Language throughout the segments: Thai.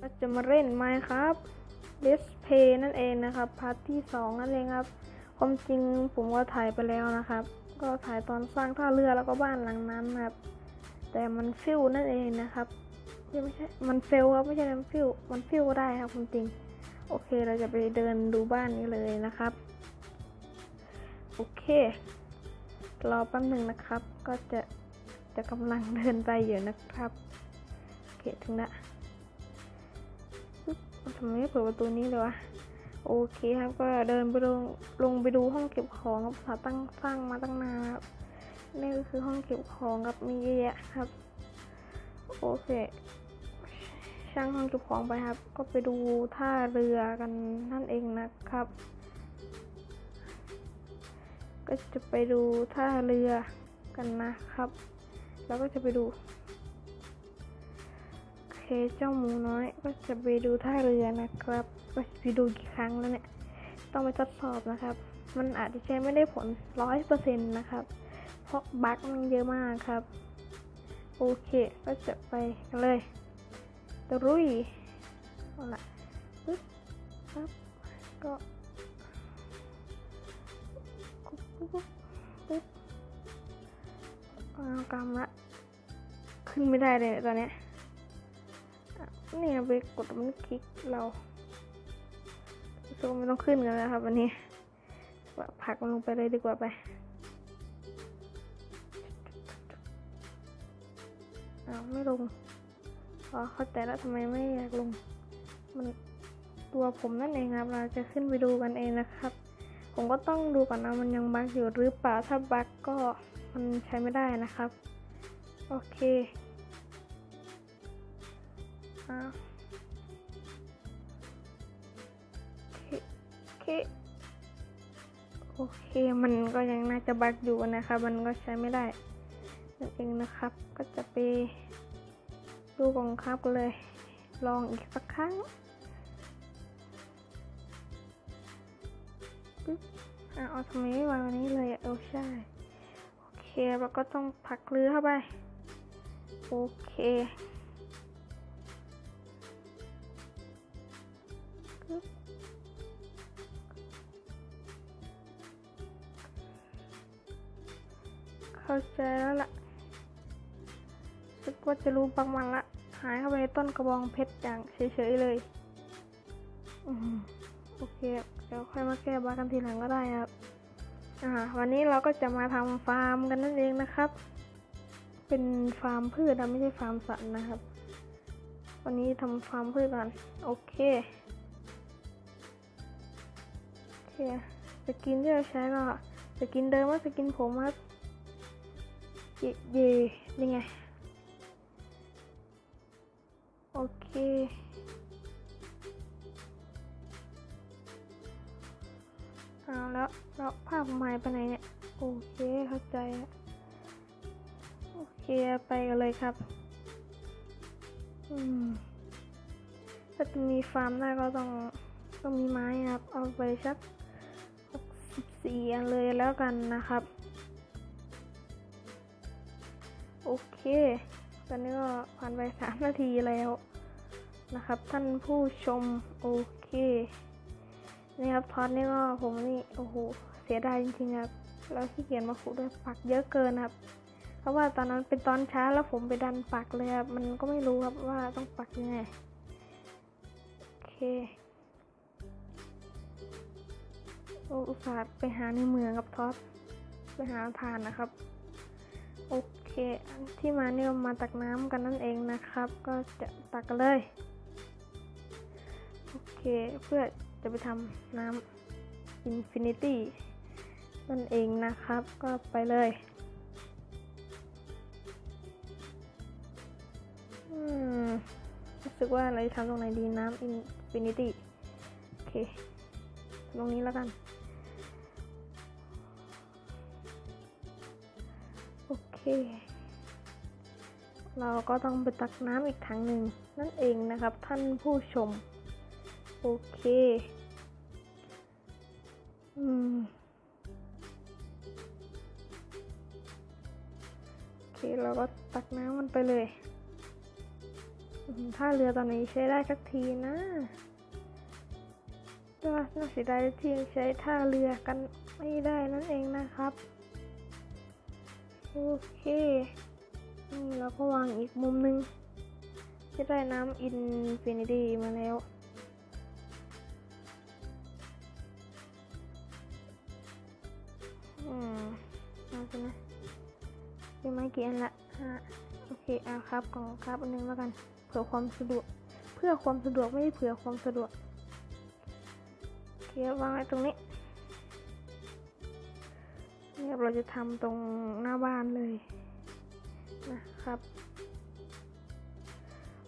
ก็จะมาเล่นไมค์ครับ Let's Play นั่นเองนะครับพาร์ทที่สองนั่นเองครับความจริงผมก็ถ่ายไปแล้วนะครับ ก็ถ่ายตอนสร้างท่าเรือแล้วก็บ้านหลังนั้นครับ แต่มันฟิวนั่นเองนะครับไม่ใช่มันเฟลครับไม่ใช่มันฟิวมันฟิวก็ได้ครับความจริง โอเคเราจะไปเดินดูบ้านนี้เลยนะครับ โอเครอแป๊บหนึ่งนะครับ ก็จะจะกำลังเดินไปอยู่นะครับ โอเคถึงละ ทำไมไม่เปิดประตูนี้เลยวะ โอเคครับก็เดินไปลงลงไปดูห้องเก็บของครับสาตั้งสร้างมาตั้งนานครับนี่ก็คือห้องเก็บของครับมีเยอะแยะครับ โอเค ช่างห้องเก็บของไปครับ ก็ไปดูท่าเรือกันนั่นเองนะครับ ก็จะไปดูท่าเรือกันนะครับ แล้วก็จะไปดู เคเจ้าหมูน้อย ก็จะไปดูท่าเรือนะครับ ก็ไปดูกี่ครั้งแล้วเนี่ย ต้องไปทดสอบนะครับ มันอาจจะใช้ไม่ได้ผลร้อยเปอร์เซ็นต์นะครับ เพราะบั๊กมันเยอะมากครับ โอเค ก็จะไปกันเลยตรุยเอาละปึ๊บครับก็ปุ๊บปุ๊บปุ๊บปุ๊บเอากำละ ขึ้นไม่ได้เลยตอนเนี้ย อะนี่เราไปกดมันคลิกเรารู้สึกว่าไม่ต้องขึ้นกันแล้วครับวันนี้ผักมันลงไปเลยดีกว่าไปอ้าวไม่ลงอ๋อเข้าใจแล้วทำไมไม่อยากลง มันตัวผมนั่นเองครับ เราจะขึ้นไปดูกันเองนะครับ ผมก็ต้องดูก่อนนะมันยังบั๊กอยู่หรือเปล่าถ้าบั๊กก็มันใช้ไม่ได้นะครับ โอเค โอเคโอเคมันก็ยังน่าจะบั๊กอยู่นะครับมันก็ใช้ไม่ได้นั่นเองนะครับ ก็จะไปดูกองครับกันเลย ลองอีกสักครั้งปึ๊บอะเอาทำไมไม่วางอันนี้เลยอะเออใช่ โอเคเราก็ต้องผลักเรือเข้าไป โอเค เข้าใจแล้วล่ะรู้สึกว่าจะรู้บางมันละหายเข้าไปในต้นกระบองเพชรอย่างเฉยๆเลยอโอเคเดี๋ยวค่อยมาแก้บ้ากันทีหลังก็ได้ครับ อ่า วันนี้เราก็จะมาทำฟาร์มกันนั่นเองนะครับ เป็นฟาร์มพืชนะไม่ใช่ฟาร์มสัตว์นะครับ วันนี้ทำฟาร์มพืชก่อนโอเคโอเคสกินที่เราใช้ก็สกินเดิมว่าสกินผมครับ เย่เยนี่ไง โอเค เอาแล้วแล้วภาพผมายไปไหนเนี่ย โอเค เข้าใจ โอเค ไปกันเลยครับ อืม ถ้าจะมีฟาร์มได้ก็ต้องต้องมีไม้ครับ เอาไปสักสิบสี่อันเลยแล้วกันนะครับ โอเค ตอนนี้ก็ผ่านไปสามนาทีแล้วนะครับ ท่านผู้ชม โอเคนี่ครับทอดนี่ก็ผมนี่ โอ้โห เสียดายจริงๆครับแล้วขี้เกียจมาขุดด้วยปักเยอะเกินครับ เพราะว่าตอนนั้นเป็นตอนเช้าแล้วผมไปดันปักเลยครับ มันก็ไม่รู้ครับว่าต้องปักยังไง โอเคโอ้อุตส่าห์ไปหาในเมืองกับท็อดไปหาทานนะครับ โอเค ที่มาเนี่ยมาตักน้ำกันนั่นเองนะครับ ก็จะตักกันเลย โอเค เพื่อจะไปทำน้ำอินฟินิตี้นั่นเองนะครับ ก็ไปเลยอืมรู้สึกว่าเราจะทำตรงไหนดีน้ำอินฟินิตี้ โอเค ตรงนี้แล้วกันโอเค เราก็ต้องไปตักน้ำอีกถังหนึ่งนั่นเองนะครับท่านผู้ชม โอเคอืมโอเคเราก็ตักน้ำมันไปเลยถ้าเรือตอนนี้ใช้ได้สักทีนะแต่ว่าน่าเสียดายที่ยังใช้ท่าเรือกันไม่ได้นั่นเองนะครับ โอเค นี่เราก็วางอีกมุมหนึงจะได้น้ำอินฟินิตี้มาแล้ว อืมเอาใช่ไหมยังไม่กี่อันละห้าโอเคเอาครับกล่องครับอันหนึงแล้วกัน เผื่อความสะดวก เพื่อความสะดวกไม่ได้เผื่อความสะดวกโอเควางไว้ตรงนี้เนี่ยเราจะทำตรงหน้าบ้านเลย นะครับ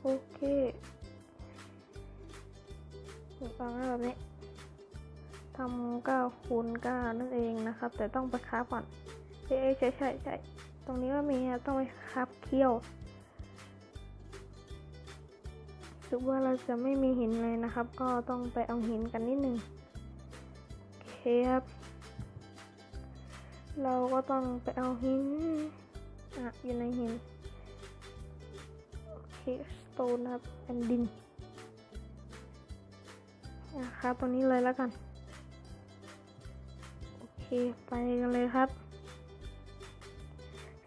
โอเควางไว้แบบนี้ทำเก้าคูณเก้านั่นเองนะครับ แต่ต้องไปคาฟก่อนเอ้ยใช่ใช่ใช่ตรงนี้ก็มีครับต้องไปคาฟเคี่ยวรู้ว่าเราจะไม่มีหินเลยนะครับ ก็ต้องไปเอาหินกันนิดนึงโอเคครับ เราก็ต้องไปเอาหิน อะอยู่ในหินโอเคสโตนครับแอนดินนะครับตรงนี้เลยแล้วกัน โอเค ไปกันเลยครับ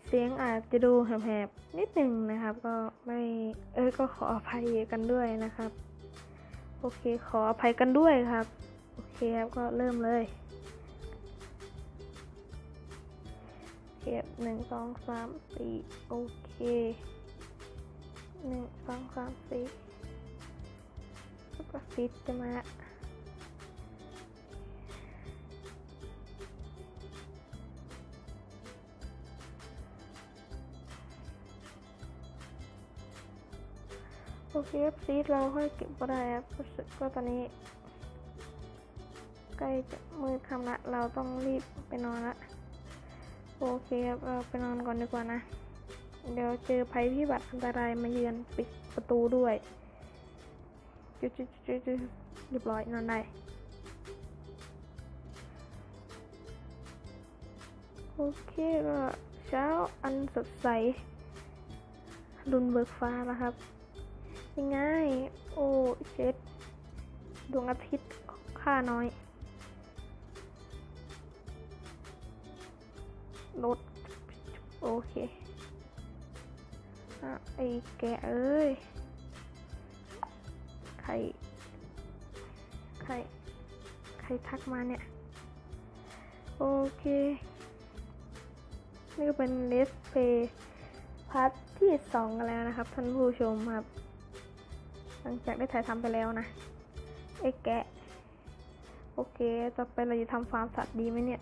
เสียงอาจจะดูแหบๆ นิดหนึ่งนะครับ ก็ไม่เอ้ยก็ขออภัยกันด้วยนะครับ โอเค ขออภัยกันด้วยครับ โอเคครับ ก็เริ่มเลย โอเคหนึ่งสองสามสี่โอเคหนึ่งสองสามสี่แล้วก็ฟิตจะมาโอเคครับซีดเราค่อยเก็บก็ได้ครับรู้สึกก็ตอนนี้ ใกล้จะมืดคำละเราต้องรีบไปนอนละ โอเคครับเราไปนอนก่อนดีกว่านะ เดี๋ยวเจอภัยพิบัติอันตรายมาเยือนปิดประตูด้วยจุดจุดจุดจุดเรียบร้อยนอนได้โอเคก็เช้าอันสดใสรุนเบิกฟ้าแล้วครับ ยังไง โอ้เช็ดดวงอาทิตย์ค่าน้อย ลดโอเคอไอ้แกเอ้ย ใคร ใคร ใครทักมาเนี่ย โอเค นี่ก็เป็นเลสเพย์พาร์ทที่สองกันแล้วนะครับ ท่านผู้ชมครับ หลังจากได้ถ่ายทำไปแล้วนะ ไอ้แกะ โอเค ต่อไปเราจะทำฟาร์มสัตว์ดีไหมเนี่ย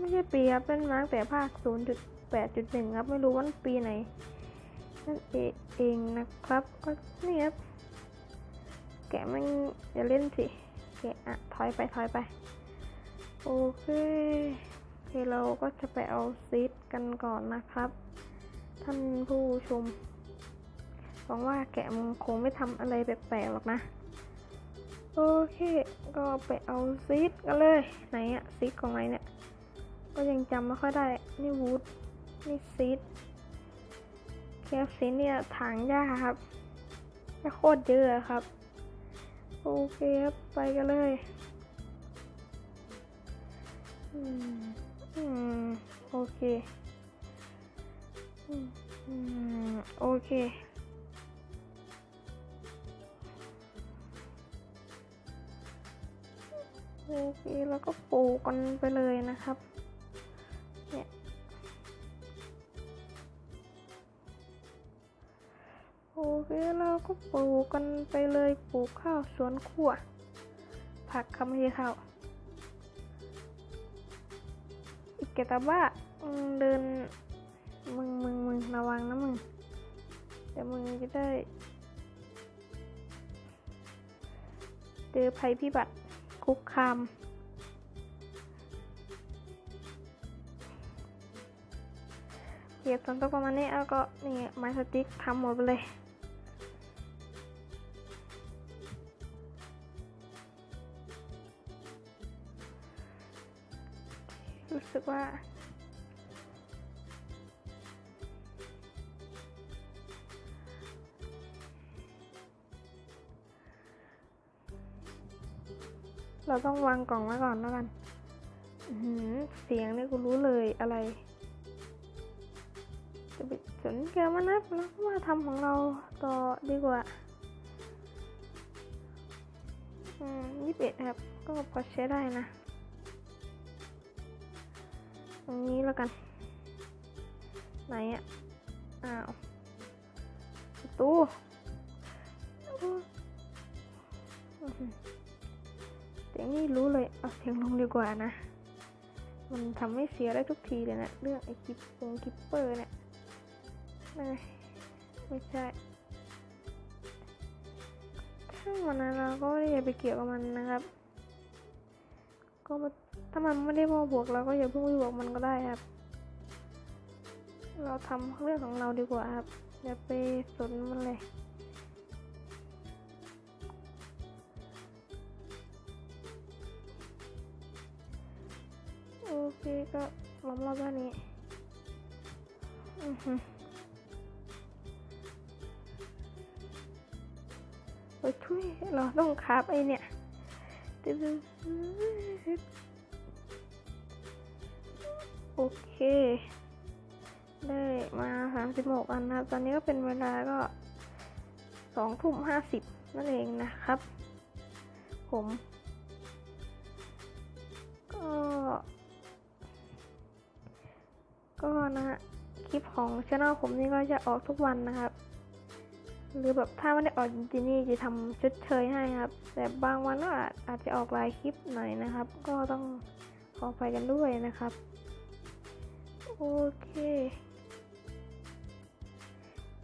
ไม่ใช่ปีครับเล่นมาตั้งแต่ภาค 0.8.1 ครับ ไม่รู้ว่าปีไหนนั่นเอเองนะครับ ก็นี่ครับ แกะมันอย่าเล่นสิ แกะอะถอยไปถอยไป โอเคโอเคเราก็จะไปเอาซีดกันก่อนนะครับ ท่านผู้ชมหวังว่าแกะมันคงไม่ทำอะไรแปลกๆหรอกนะ โอเค ก็ไปเอาซีดกันเลย ไหนอะซีดของไหนเนี่ย ก็ยังจำไม่ค่อยได้ นี่วูดนี่ซีดแคฟซีเนี่ยถังหญ้าครับหญ้าโคตรเยอะครับ โอเคครับ ไปกันเลยอืมอืมโอเคอืมโอเคโอเคแล้วก็ปลูกกันไปเลยนะครับ ก็ปลูกกันไปเลยปลูกข้าวสวนครัว ผักคำไม่ใช่ข้าวอีกแกตาบ้ามึงเดิน มึงมึงมึงระวังนะมึงเดี๋ยวมึงจะได้ เจอภัยพิบัติคุกคามเก็บสันตกประมาณนี้แล้วก็นี่ไม้สติ๊กทำหมดไปเลย สึกว่าเราต้องวางกล่องไว้ก่อนแล้วกัน เสียงนี่กูรู้เลยอะไร จะไปสนแกมันนะเราก็มาทำของเราต่อดีกว่า อืมยี่สิบเอ็ดครับ ก็พอใช้ได้นะ รงนี้แล้วกัน ไหนอะอ้าวประตูอื้อหือเสียงนี่รู้เลยเอาเสียงลงดีกว่านะ มันทำให้เสียได้ทุกทีเลยนะเรื่องไอ้คิปปงคิปเปอร์เนี่ยไม่ไม่ใช่ถ้ามันนะเราก็ไม่ได้ไปเกี่ยวกับมันนะครับ ก็มา ถ้ามันไม่ได้มาบวกเราก็อย่าเพิ่งไปบวกมันก็ได้ครับ เราทำเรื่องของเราดีกว่าครับอย่าไปสนมันเลยโอเคก็ล้อมรอบด้านนี้อือหือโอ้ยทุยเราต้องคาบไอเนี่ยตึ๊ด โอเค ได้มาสามสิบหกอันนะครับ ตอนนี้ก็เป็นเวลาก็สองทุ่มห้าสิบนั่นเองนะครับ ผม ก็ ก็นะฮะคลิปของช่องผมนี่ก็จะออกทุกวันนะครับ หรือแบบถ้าไม่ได้ออกจริงๆนี่จะทำชดเชยให้ครับ แต่บางวันก็อาจอาจจะออกหลายคลิปหน่อยนะครับ ก็ต้องขอไปกันด้วยนะครับ โอเค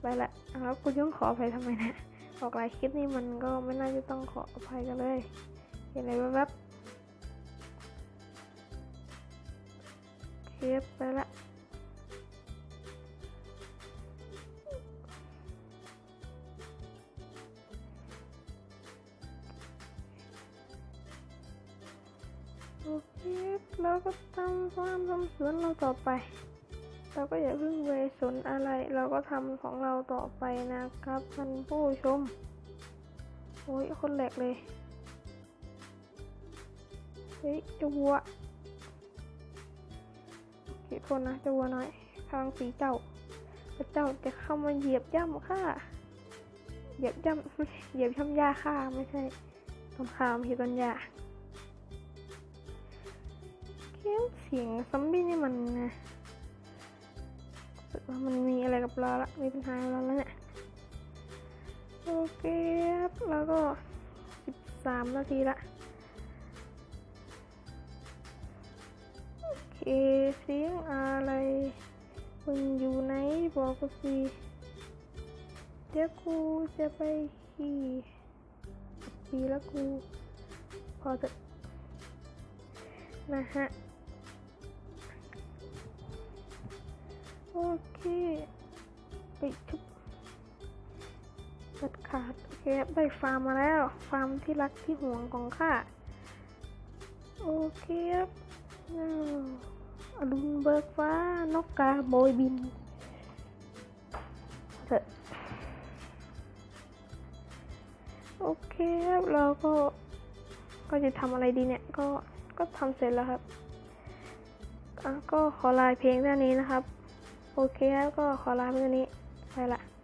ไปละแล้วคุณย่องขออภัยทำไมนะ ออกหลายคลิปนี่มันก็ไม่น่าจะต้องขออภัยกันเลย เห็นอะไรแวบๆเคปไปละโอเคเราก็ทำความทำสวนเราต่อไป เราก็อย่าเพิ่งไปสนอะไร เราก็ทำของเราต่อไปนะครับท่านผู้ชม โอ้ยคนแหลกเลย เฮ้ยจะวัวโอเคโทษนะจะวัวน้อยทางสีเจ้าพระเจ้าจะเข้ามาเหยียบย่ำข้าเหยียบย่ำเหยียบย่ำยาข้าไม่ใช่ต้นขามที่ต้นยาเสียงเสียงซอมบี้นี่มันนะ สึกว่ามันมีอะไรกับเราละมีปัญหากับเราแล้วเนี่ยโอเคครับแล้วก็สิบสามนาทีละโอเคเสียงอะไรมึงอยู่ไหนบอกกูสิเดี๋ยวกูจะไปขี่ขี่แล้วกู พอจะนะฮะ โอเคไปชุบตัดขาดโอเคได้ฟาร์มมาแล้ว ฟาร์มที่รักที่ห่วงของข้าโอเคครับอรุณเบิกฟ้านกกาโบยบินเถอะโอเคครับเราก็ก็จะทำอะไรดีเนี่ย ก็ก็ทำเสร็จแล้วครับอะก็ขอลายเพลงเท่านี้นะครับ โอเคครับก็ขอลาเพียงนี้ ไปละ